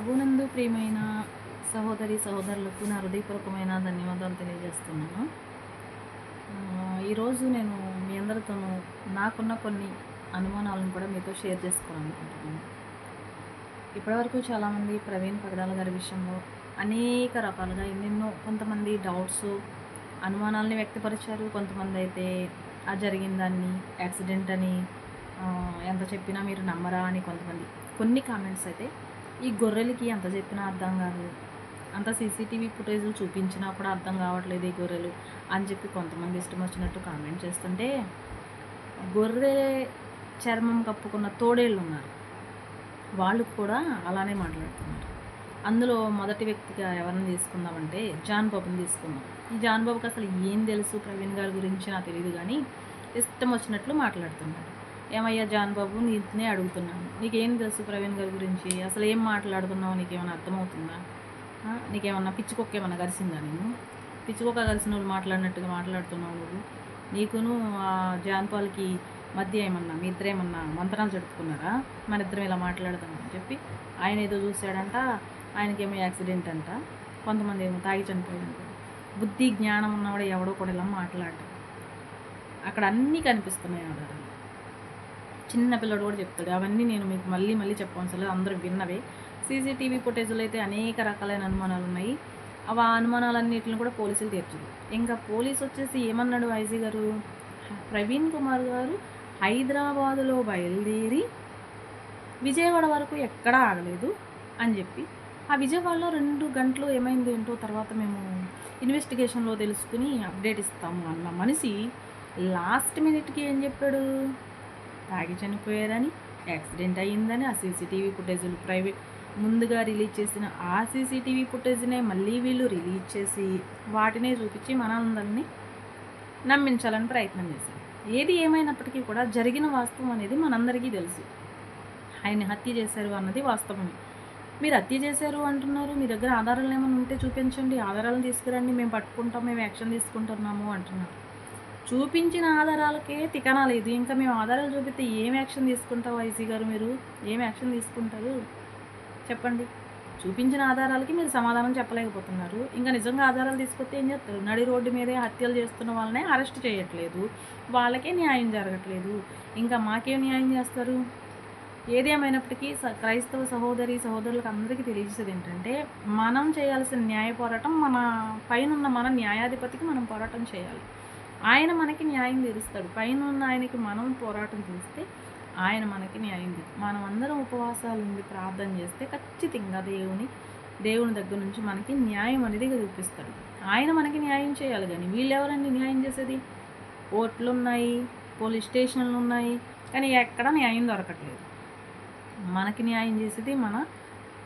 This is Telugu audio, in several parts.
ప్రభునందు ప్రియమైన సహోదరి సహోదరులకు నా హృదయపూర్వకమైన ధన్యవాదాలు తెలియజేస్తున్నాను. ఈరోజు నేను మీ అందరితోనూ నాకున్న కొన్ని అనుమానాలను కూడా మీతో షేర్ చేసుకోవాలనుకుంటున్నాను. ఇప్పటివరకు చాలామంది ప్రవీణ్ పగడాల గారి విషయంలో అనేక రకాలుగా ఎన్నెన్నో కొంతమంది డౌట్స్ అనుమానాలని వ్యక్తపరిచారు. కొంతమంది అయితే ఆ జరిగిన దాన్ని యాక్సిడెంట్ అని ఎంత చెప్పినా మీరు నమ్మరా అని కొంతమంది కొన్ని కామెంట్స్ అయితే ఈ గొర్రెలకి ఎంత చెప్పినా అర్థం కాదు. అంత సీసీటీవీ ఫుటేజ్ చూపించినా కూడా అర్థం కావట్లేదు ఈ గొర్రెలు అని చెప్పి కొంతమంది ఇష్టం వచ్చినట్టు కామెంట్ చేస్తుంటే గొర్రె చర్మం కప్పుకున్న తోడేళ్ళు ఉన్నారు వాళ్ళు కూడా అలానే మాట్లాడుతున్నారు. అందులో మొదటి వ్యక్తిగా ఎవరిని తీసుకుందామంటే జాన్ బాబుని తీసుకుందాం. ఈ జాన్ బాబుకి అసలు ఏం తెలుసు? ప్రవీణ్ గారి గురించి నాకు తెలియదు కానీ ఇష్టం వచ్చినట్లు మాట్లాడుతున్నాడు ఏమయ్యా జాన్ బాబు నీనే అడుగుతున్నాను. నీకేం తెలుసు ప్రవీణ్ గారి గురించి? అసలు ఏం మాట్లాడుతున్నావు? నీకేమైనా అర్థమవుతుందా? నీకేమన్నా పిచ్చికొక్క ఏమన్నా కలిసిందా నేను పిచ్చికొక్క కలిసిన వాళ్ళు మాట్లాడినట్టుగా మాట్లాడుతున్నావు నువ్వు. నీకును ఆ జాన్ పాల్కి మధ్య ఏమన్నా మీ ఇద్దరు ఏమన్నా మంత్రాలు జరుపుకున్నారా? మన ఇద్దరం ఇలా మాట్లాడదామని చెప్పి ఆయన ఏదో చూశాడంట ఆయనకేమో యాక్సిడెంట్ అంట. కొంతమంది ఏమో తాగి చనిపోయాడంట బుద్ధి జ్ఞానం ఉన్నవాడు ఎవడో కూడా ఇలా మాట్లాడటం అక్కడ అన్నీ కనిపిస్తున్నాయి ఆధారాలు. చిన్న పిల్లడు కూడా చెప్తాడు. అవన్నీ నేను మీకు మళ్ళీ మళ్ళీ చెప్పవలసిన లేదు అందరూ విన్నవే. సీసీటీవీ ఫుటేజ్లో అయితే అనేక రకాలైన అనుమానాలు ఉన్నాయి. అవి ఆ అనుమానాలన్నిటిని కూడా పోలీసులు తీర్చరు. ఇంకా పోలీసు వచ్చేసి ఏమన్నాడు ఐజీ గారు? ప్రవీణ్ కుమార్ గారు హైదరాబాదులో బయలుదేరి విజయవాడ వరకు ఎక్కడా ఆగలేదు అని చెప్పి. ఆ విజయవాడలో రెండు గంటలు ఏమైంది ఏంటో తర్వాత మేము ఇన్వెస్టిగేషన్లో తెలుసుకుని అప్డేట్ ఇస్తాము అన్న మనిషి లాస్ట్ మినిట్కి ఏం చెప్పాడు? తాగి చనిపోయారని యాక్సిడెంట్ అయ్యిందని ఆ సీసీటీవీ ఫుటేజీలు ప్రైవేట్ ముందుగా రిలీజ్ చేసిన ఆ సీసీటీవీ ఫుటేజ్నే మళ్ళీ వీళ్ళు రిలీజ్ చేసి వాటినే చూపించి మనందరినీ నమ్మించాలని ప్రయత్నం చేశారు. ఏది ఏమైనప్పటికీ కూడా జరిగిన వాస్తవం అనేది మనందరికీ తెలుసు. ఆయన హత్య చేశారు అన్నది వాస్తవమే. మీరు హత్య చేశారు అంటున్నారు మీ దగ్గర ఆధారాలు ఏమైనా ఉంటే చూపించండి ఆధారాలను తీసుకురండి మేము పట్టుకుంటాం మేము యాక్షన్ తీసుకుంటున్నాము అంటున్నారు. చూపించిన ఆధారాలకే తికనా లేదు. ఇంకా మేము ఆధారాలు చూపిస్తే ఏం యాక్షన్ తీసుకుంటావు ఐసీ గారు మీరు? ఏం యాక్షన్ తీసుకుంటారు? చెప్పండి. చూపించిన ఆధారాలకి మీరు సమాధానం చెప్పలేకపోతున్నారు. ఇంకా నిజంగా ఆధారాలు తీసుకొస్తే ఏం చేస్తారు? నడి రోడ్డు మీదే హత్యలు చేస్తున్న వాళ్ళనే అరెస్ట్ చేయట్లేదు. వాళ్ళకే న్యాయం జరగట్లేదు. ఇంకా మాకేం న్యాయం చేస్తారు? ఏదేమైనప్పటికీ స- క్రైస్తవ సహోదరి సహోదరులకు అందరికీ తెలియజేసేది ఏంటంటే మనం చేయాల్సిన న్యాయ పోరాటం మన పైన ఉన్న మన న్యాయాధిపతికి మనం పోరాటం చేయాలి. ఆయన మనకి న్యాయం తీరుస్తాడు. పైన ఉన్న ఆయనకి మనం పోరాటం చేస్తే ఆయన మనకి న్యాయం మనం అందరం ఉపవాసాలు ఉండి ప్రార్థన చేస్తే ఖచ్చితంగా దేవుని దేవుని దగ్గర నుంచి మనకి న్యాయం అనేది చూపిస్తాడు ఆయన మనకి న్యాయం చేయాలి కానీ వీళ్ళెవరండి న్యాయం చేసేది? ఓట్లు ఉన్నాయి పోలీస్ స్టేషన్లు ఉన్నాయి కానీ ఎక్కడ న్యాయం దొరకట్లేదు. మనకి న్యాయం చేసేది మన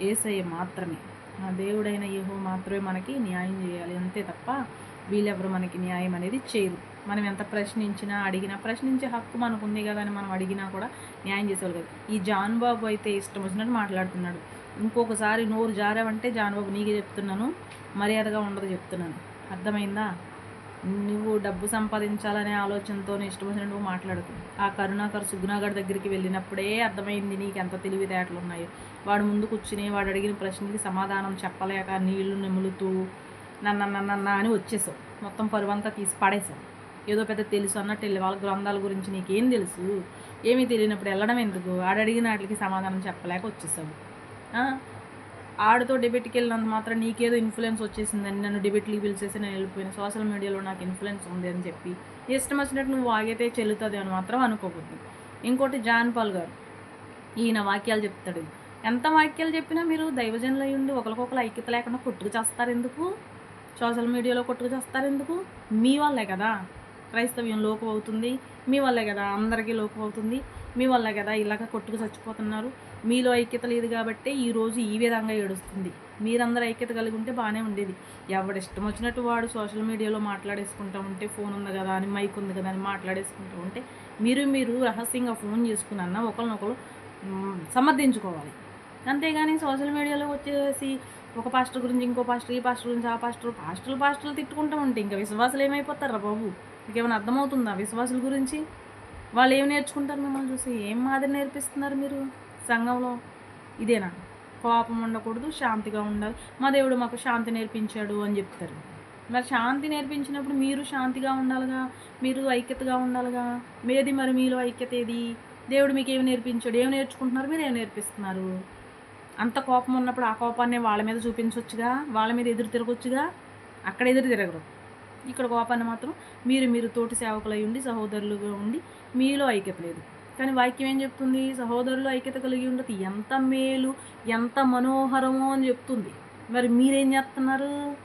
ఏసయ్య మాత్రమే. ఆ దేవుడైన యెహో మాత్రమే మనకి న్యాయం చేయాలి అంతే తప్ప వీళ్ళెవరు మనకి న్యాయం అనేది చేయరు మనం ఎంత ప్రశ్నించినా అడిగినా ప్రశ్నించే హక్కు మనకు ఉంది కదా అని మనం అడిగినా కూడా న్యాయం చేసేవాళ్ళు కదా. ఈ జాన్ బాబు అయితే ఇష్టం వచ్చినట్టు మాట్లాడుతున్నాడు. ఇంకొకసారి నోరు జారావంటే జాన్ బాబు నీకే చెప్తున్నాను మర్యాదగా ఉండదు చెప్తున్నాను. అర్థమైందా? నువ్వు డబ్బు సంపాదించాలనే ఆలోచనతో ఇష్టం వచ్చినట్టు నువ్వు మాట్లాడుతు ఆ కరుణాకర్ సుగ్నాగర్ దగ్గరికి వెళ్ళినప్పుడే అర్థమైంది నీకు ఎంత తెలివితేటలు ఉన్నాయో వాడు ముందు కూర్చుని వాడు అడిగిన ప్రశ్నకి సమాధానం చెప్పలేక నీళ్ళు నిములుతూ నన్న నన్న అని వచ్చేసావు. మొత్తం పరువంతా తీసి పడేసావు. ఏదో పెద్ద తెలుసు అన్నట్టు వెళ్ళి వాళ్ళ గ్రంథాల గురించి నీకేం తెలుసు? ఏమీ తెలియనప్పుడు వెళ్ళడం ఎందుకు? ఆడడిగిన వాటికి సమాధానం చెప్పలేక వచ్చేసావు. ఆడితో డిబేట్కి వెళ్ళినంత మాత్రం నీకేదో ఇన్ఫ్లుయెన్స్ వచ్చేసిందని నన్ను డిబేట్లకి పిలిచేసి నేను వెళ్ళిపోయిన. సోషల్ మీడియాలో నాకు ఇన్ఫ్లుయెన్స్ ఉంది అని చెప్పి. ఇష్టం వచ్చినట్టు నువ్వు ఆగితే చెల్లుతుంది అని మాత్రం అనుకోకూడదు. ఇంకోటి జాన్ పాల్ గారు. ఈయన వాక్యాలు చెప్తాడు. ఎంత వాక్యాలు చెప్పినా మీరు దైవజనులు అయి ఉండి ఒకరికొకరు ఐక్యత లేకుండా కొట్టుకు చేస్తారు ఎందుకు? సోషల్ మీడియాలో కొట్టుకు చేస్తారు ఎందుకు? మీ వల్లే కదా. క్రైస్తవ్యం లోకం అవుతుంది. మీ వల్లే కదా అందరికీ లోకం అవుతుంది. మీ వల్లే కదా ఇలాగ కొట్టుకు చచ్చిపోతున్నారు. మీలో ఐక్యత లేదు కాబట్టి ఈరోజు ఈ విధంగా ఏడుస్తుంది. మీరందరూ ఐక్యత కలిగి ఉంటే బాగానే ఉండేది. ఎవడు ఇష్టం వచ్చినట్టు వాడు సోషల్ మీడియాలో మాట్లాడేసుకుంటా ఉంటే ఫోన్ ఉంది కదా అని మైక్ ఉంది కదా అని మాట్లాడేసుకుంటూ ఉంటే మీరు మీరు రహస్యంగా ఫోన్ చేసుకున్న ఒకరినొకరు సమర్థించుకోవాలి. అంతేగాని సోషల్ మీడియాలో వచ్చేసి ఒక పాస్టర్ గురించి ఇంకో పాస్టర్ ఈ పాస్టర్ గురించి ఆ పాస్టర్ పాస్టర్లు పాస్టర్లు తిట్టుకుంటూ ఉంటే ఇంకా విశ్వాసులు ఏమైపోతారా బాబు? మీకేమైనా అర్థమవుతుందా విశ్వాసుల గురించి? వాళ్ళు ఏం నేర్చుకుంటారు మిమ్మల్ని చూసి? ఏం మాదిరి నేర్పిస్తున్నారు మీరు సంఘంలో? ఇదేనా? కోపం ఉండకూడదు శాంతిగా ఉండాలి. మా దేవుడు మాకు శాంతి నేర్పించాడు అని చెప్తారు. మరి శాంతి నేర్పించినప్పుడు మీరు శాంతిగా ఉండాలిగా? మీరు ఐక్యతగా ఉండాలిగా? మీది మరి మీలో ఐక్యత ఏది? దేవుడు మీకు ఏమి నేర్పించాడు? ఏమి నేర్చుకుంటున్నారు? మీరు ఏమి నేర్పిస్తున్నారు? అంత కోపం ఉన్నప్పుడు ఆ కోపాన్ని వాళ్ళ మీద చూపించవచ్చుగా వాళ్ళ మీద ఎదురు తిరగొచ్చుగా అక్కడ ఎదురు తిరగరు. ఇక్కడ కోపాన్ని మాత్రం మీరు మీరు తోటి సేవకులై ఉండి సహోదరులుగా ఉండి మీలో ఐక్యత లేదు. కానీ వాక్యం ఏం చెప్తుంది? సహోదరులు ఐక్యత కలిగి ఉండదు. ఎంత మేలు ఎంత మనోహరమో అని చెప్తుంది. మరి మీరేం చేస్తున్నారు?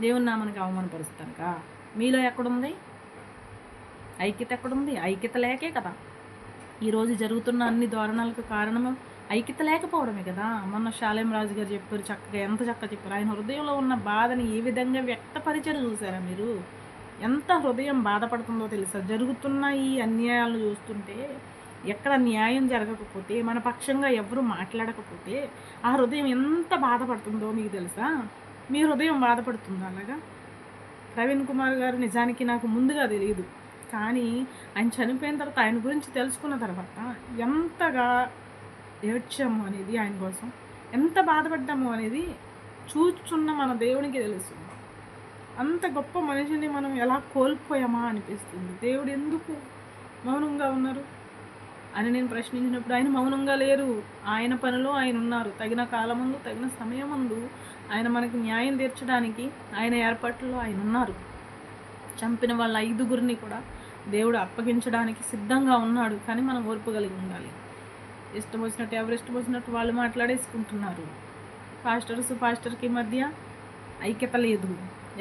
దేవుని నామానికి అవమానపరుస్తానుక మీలో ఎక్కడుంది? ఐక్యత ఎక్కడుంది? ఐక్యత లేకే కదా. ఈరోజు జరుగుతున్న అన్ని దారుణాలకు కారణం ఐక్యత లేకపోవడమే కదా. మొన్న శాలేం రాజు గారు చెప్పారు చక్కగా ఎంత చక్కగా చెప్పారు. ఆయన హృదయంలో ఉన్న బాధని ఏ విధంగా వ్యక్తపరిచారు చూసారా మీరు? ఎంత హృదయం బాధపడుతుందో తెలుసా? జరుగుతున్న ఈ అన్యాయాలను చూస్తుంటే ఎక్కడ న్యాయం జరగకపోతే మన పక్షంగా ఎవరు మాట్లాడకపోతే ఆ హృదయం ఎంత బాధపడుతుందో మీకు తెలుసా? మీ హృదయం బాధపడుతుందా అలాగా? ప్రవీణ్ కుమార్ గారు నిజానికి నాకు ముందుగా తెలియదు కానీ ఆయన చనిపోయిన తర్వాత ఆయన గురించి తెలుసుకున్న తర్వాత ఎంతగా ఏడ్చాము అనేది ఆయన కోసం. ఎంత బాధపడ్డాము అనేది చూచున్న మన దేవునికి తెలుస్తుంది. అంత గొప్ప మనిషిని మనం ఎలా కోల్పోయామా అనిపిస్తుంది. దేవుడు ఎందుకు మౌనంగా ఉన్నారు? అని నేను ప్రశ్నించినప్పుడు ఆయన మౌనంగా లేరు. ఆయన పనిలో ఆయన ఉన్నారు. తగిన కాలమందు తగిన సమయమందు ఆయన మనకి న్యాయం తీర్చడానికి ఆయన ఏర్పాట్లో ఆయన ఉన్నారు. చంపిన వాళ్ళ ఐదుగురిని కూడా దేవుడు అప్పగించడానికి సిద్ధంగా ఉన్నాడు. కానీ మనం ఓర్పు కలిగి ఉండాలి. ఇష్టం వచ్చినట్టు ఎవరు ఇష్టం వచ్చినట్టు వాళ్ళు మాట్లాడేసుకుంటున్నారు. పాస్టర్స్ పాస్టర్కి మధ్య ఐక్యత లేదు.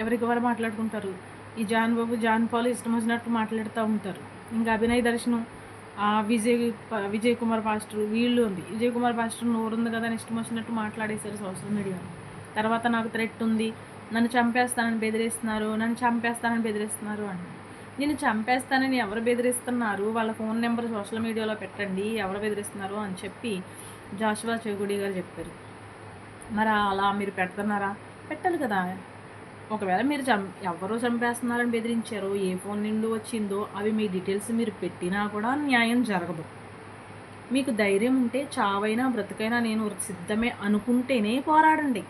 ఎవరికి ఎవరు మాట్లాడుకుంటారు? ఈ జాన్ బాబు జాన్ పాల్ ఇష్టం వచ్చినట్టు మాట్లాడుతూ ఉంటారు. ఇంకా అభినయ్ దర్శనం విజయ్ విజయ్ కుమార్ పాస్టర్ వీళ్ళు ఉంది. విజయ్ కుమార్ పాస్టర్ నోరు ఉంది కదా అని ఇష్టం వచ్చినట్టు మాట్లాడేశారు సోషల్ మీడియాలో తర్వాత నాకు థ్రెట్ ఉంది. నన్ను చంపేస్తానని బెదిరిస్తున్నారు నన్ను చంపేస్తానని బెదిరిస్తున్నారు అని నేను చంపేస్తానని ఎవరు బెదిరిస్తున్నారు? వాళ్ళ ఫోన్ నెంబర్ సోషల్ మీడియాలో పెట్టండి ఎవరు బెదిరిస్తున్నారు అని చెప్పి జాషువా చెగుడి గారు చెప్పారు. మరి అలా మీరు పెడుతున్నారా? పెట్టాలి కదా. ఒకవేళ మీరు చం ఎవరో చంపేస్తున్నారని బెదిరించారో ఏ ఫోన్ నుండి వచ్చిందో అవి మీ డీటెయిల్స్ మీరు పెట్టినా కూడా న్యాయం జరగదు. మీకు ధైర్యం ఉంటే చావైనా బ్రతికైనా నేను సిద్ధమే అనుకుంటేనే పోరాడండి.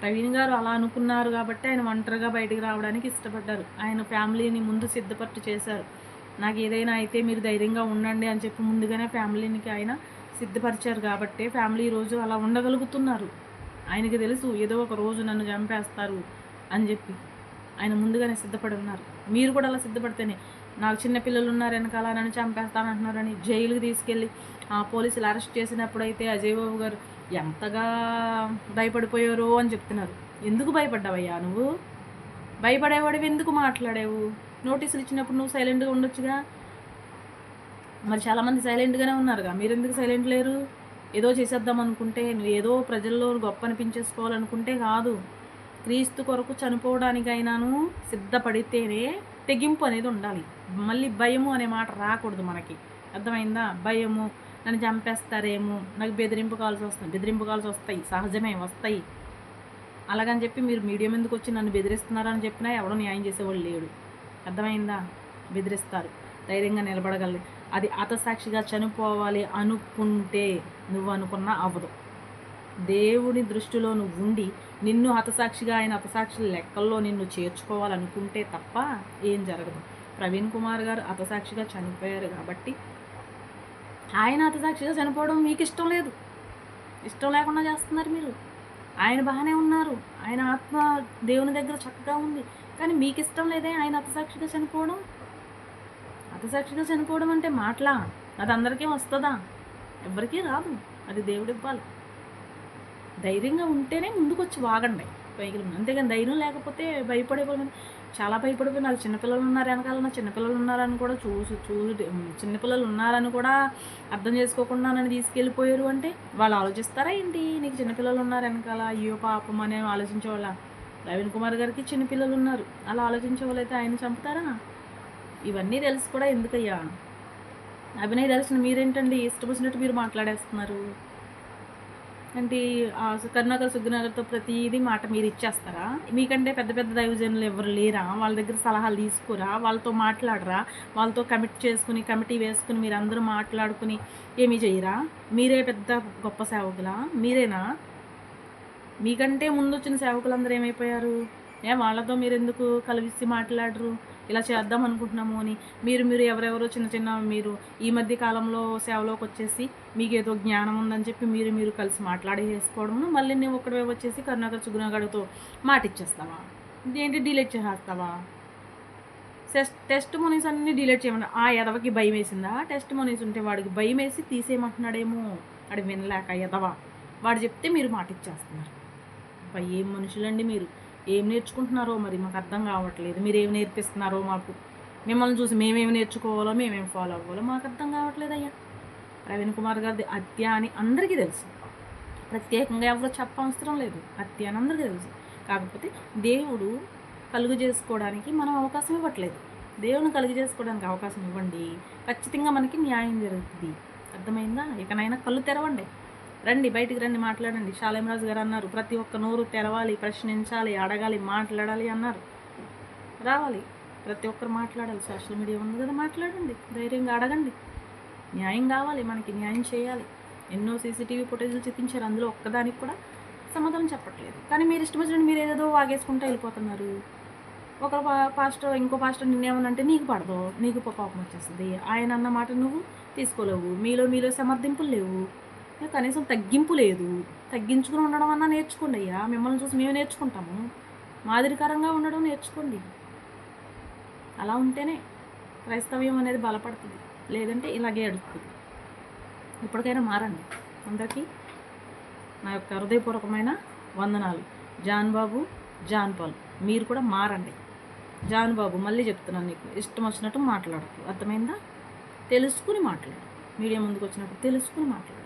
ప్రవీణ్ గారు అలా అనుకున్నారు కాబట్టి ఆయన ఒంటరిగా బయటకు రావడానికి ఇష్టపడ్డారు. ఆయన ఫ్యామిలీని ముందు సిద్ధపట్టు చేశారు. నాకు ఏదైనా అయితే మీరు ధైర్యంగా ఉండండి అని చెప్పి ముందుగానే ఫ్యామిలీనికి ఆయన సిద్ధపరిచారు కాబట్టి ఫ్యామిలీ ఈరోజు అలా ఉండగలుగుతున్నారు. ఆయనకి తెలుసు ఏదో ఒక రోజు నన్ను చంపేస్తారు అని చెప్పి ఆయన ముందుగానే సిద్ధపడి ఉన్నారు. మీరు కూడా అలా సిద్ధపడితేనే నాకు చిన్న పిల్లలు ఉన్నారు వెనకాల నన్ను చంపేస్తానంటున్నారని జైలుకి తీసుకెళ్ళి ఆ పోలీసులు అరెస్ట్ చేసినప్పుడైతే అజయ్ బాబు గారు ఎంతగా భయపడిపోయారో అని చెప్తున్నారు. ఎందుకు భయపడ్డావయ్యా నువ్వు? భయపడేవాడివి ఎందుకు మాట్లాడావు? నోటీసులు ఇచ్చినప్పుడు నువ్వు సైలెంట్గా ఉండొచ్చుగా? మరి చాలామంది సైలెంట్గానే ఉన్నారుగా. మీరు ఎందుకు సైలెంట్ లేరు? ఏదో చేసేద్దాం అనుకుంటే నువ్వు ఏదో ప్రజల్లో గొప్ప అనిపించేసుకోవాలనుకుంటే కాదు. క్రీస్తు కొరకు చనిపోవడానికైనాను సిద్ధపడితేనే తెగింపు అనేది ఉండాలి. మళ్ళీ భయము అనే మాట రాకూడదు మనకి. అర్థమైందా? భయము నన్ను చంపేస్తారేమో. నాకు బెదిరింపు కాల్సి వస్తుంది బెదిరింపు కాల్సి వస్తాయి. సహజమే వస్తాయి. అలాగని చెప్పి మీరు మీడియం ఎందుకు వచ్చి నన్ను బెదిరిస్తున్నారని చెప్పినా ఎవడో న్యాయం చేసేవాళ్ళు లేడు. అర్థమైందా? బెదిరిస్తారు. ధైర్యంగా నిలబడగలరు. అది అతసాక్షిగా చనిపోవాలి అనుకుంటే నువ్వు అనుకున్నా అవ్వదు. దేవుని దృష్టిలో నువ్వు ఉండి నిన్ను హతసాక్షిగా ఆయన హతసాక్షి లెక్కల్లో నిన్ను చేర్చుకోవాలనుకుంటే తప్ప ఏం జరగదు. ప్రవీణ్ కుమార్ గారు హతసాక్షిగా చనిపోయారు కాబట్టి ఆయన అతిసాక్షిగా చనిపోవడం మీకు ఇష్టం లేదు. ఇష్టం లేకుండా చేస్తున్నారు మీరు. ఆయన బాగానే ఉన్నారు. ఆయన ఆత్మ దేవుని దగ్గర చక్కగా ఉంది. కానీ మీకు ఇష్టం లేదే ఆయన అతిసాక్షిగా చనిపోవడం? అతిసాక్షిగా చనిపోవడం అంటే మాటలా? అది అందరికీ వస్తుందా? ఎవరికీ రాదు. అది దేవుడు ఇవ్వాలి. ధైర్యంగా ఉంటేనే ముందుకు వచ్చి వాగండి. పైకి అంతేగాని ధైర్యం లేకపోతే భయపడిపోయి చాలా భయపడిపోయినారు చిన్నపిల్లలు ఉన్నారు వెనకాల నా చిన్నపిల్లలు ఉన్నారని కూడా చూసి చూసి చిన్నపిల్లలు ఉన్నారని కూడా అర్థం చేసుకోకుండా నన్ను తీసుకెళ్ళిపోయారు. అంటే వాళ్ళు ఆలోచిస్తారా ఏంటి? నీకు చిన్నపిల్లలు ఉన్నారు వెనకాల అయ్యో పాపం అని ఆలోచించేవాళ్ళ. ప్రవీణ్ కుమార్ గారికి చిన్నపిల్లలు ఉన్నారు. అలా ఆలోచించే వాళ్ళైతే ఆయన చంపుతారా? ఇవన్నీ తెలిసి కూడా ఎందుకయ్యా? అభినయ్ దర్శనం మీరేంటండి? ఇష్టం వచ్చినట్టు మీరు మాట్లాడేస్తున్నారు. అంటే ఆ సు- కరుణాకర్ సుగ్గునగర్తో ప్రతిదీ మాట మీరు ఇచ్చేస్తారా? మీకంటే పెద్ద పెద్ద దైవజనులు ఎవరు లేరా? వాళ్ళ దగ్గర సలహాలు తీసుకోరా? వాళ్ళతో మాట్లాడరా? వాళ్ళతో కమిట్ చేసుకుని కమిటీ వేసుకుని మీరు అందరూ మాట్లాడుకుని ఏమీ చేయరా? మీరే పెద్ద గొప్ప సేవకులా? మీరేనా? మీకంటే ముందు వచ్చిన సేవకులందరూ ఏమైపోయారు? ఏ వాళ్ళతో మీరు ఎందుకు కలిసి మాట్లాడరు? ఇలా చేద్దాం అనుకుంటున్నాము అని మీరు మీరు ఎవరెవరో చిన్న చిన్న మీరు ఈ మధ్య కాలంలో సేవలోకి వచ్చేసి మీకు ఏదో జ్ఞానం ఉందని చెప్పి మీరు మీరు కలిసి మాట్లాడేసుకోవడము మళ్ళీ నేను ఒకడే వచ్చేసి కరుణాకర్ సుగుణగడతో మాట ఇచ్చేస్తావా? ఇదేంటి డిలీట్ చేసేస్తావా? టెస్ట్ టెస్ట్ మనీస్ అన్నీ డిలీట్ చేయమన్నా ఆ ఎదవకి భయం వేసిందా? టెస్ట్ మనీస్ ఉంటే వాడికి భయం వేసి తీసేయమంటున్నాడేమో. వాడు వినలేక ఎదవ వాడు చెప్తే మీరు మాట ఇచ్చేస్తున్నారు. ఏం మనుషులండి మీరు? ఏం నేర్చుకుంటున్నారో మరి మాకు అర్థం కావట్లేదు. మీరు ఏం నేర్పిస్తున్నారో మాకు మిమ్మల్ని చూసి మేమేమి నేర్చుకోవాలో మేమేం ఫాలో అవ్వాలో మాకు అర్థం కావట్లేదు అయ్యా. ప్రవీణ్ కుమార్ గారిది హత్య అని అందరికీ తెలుసు. ప్రత్యేకంగా ఎవరు చెప్పవసరం లేదు. హత్య అని అందరికీ తెలుసు. కాకపోతే దేవుడు కలుగు చేసుకోవడానికి మనం అవకాశం ఇవ్వట్లేదు. దేవుని కలుగు చేసుకోవడానికి అవకాశం ఇవ్వండి. ఖచ్చితంగా మనకి న్యాయం జరుగుతుంది. అర్థమైందా? ఇకనైనా కళ్ళు తెరవండి. రండి బయటికి రండి మాట్లాడండి. శాలేమరాజు గారు అన్నారు ప్రతి ఒక్క నోరు తెరవాలి ప్రశ్నించాలి అడగాలి మాట్లాడాలి అన్నారు. రావాలి. ప్రతి ఒక్కరు మాట్లాడాలి. సోషల్ మీడియా ఉంది కదా మాట్లాడండి. ధైర్యంగా అడగండి. న్యాయం కావాలి మనకి న్యాయం చేయాలి. ఎన్నో సీసీటీవీ ఫుటేజ్లు చూపించారు. అందులో ఒక్కదానికి కూడా సమాధానం చెప్పట్లేదు. కానీ మీరు ఇష్టం వచ్చినట్టు మీరు ఏదేదో వాగేసుకుంటూ వెళ్ళిపోతున్నారు. ఒక పాస్టర్ ఇంకో పాస్టర్ నిన్నేమనంటే నీకు పడదు. నీకు పాపం వచ్చేస్తుంది. ఆయన అన్న మాట నువ్వు తీసుకోలేవు. మీలో మీలో సమర్థింపులు లేవు. కనీసం తగ్గింపు లేదు. తగ్గించుకుని ఉండడం అన్నా నేర్చుకోండి అయ్యా. మిమ్మల్ని చూసి మేము నేర్చుకుంటాము. మాదిరికరంగా ఉండడం నేర్చుకోండి. అలా ఉంటేనే క్రైస్తవ్యం అనేది బలపడుతుంది. లేదంటే ఇలాగే అడుగుతుంది. ఇప్పటికైనా మారండి. అందరికీ నా యొక్క హృదయపూర్వకమైన వందనాలు. జాన్ బాబు జాన్ పాల్ మీరు కూడా మారండి. జాన్ బాబు మళ్ళీ చెప్తున్నాను నీకు. ఇష్టం వచ్చినట్టు మాట్లాడకు. అర్థమైందా? తెలుసుకుని మాట్లాడు. మీడియా ముందుకు వచ్చినప్పుడు తెలుసుకుని మాట్లాడు.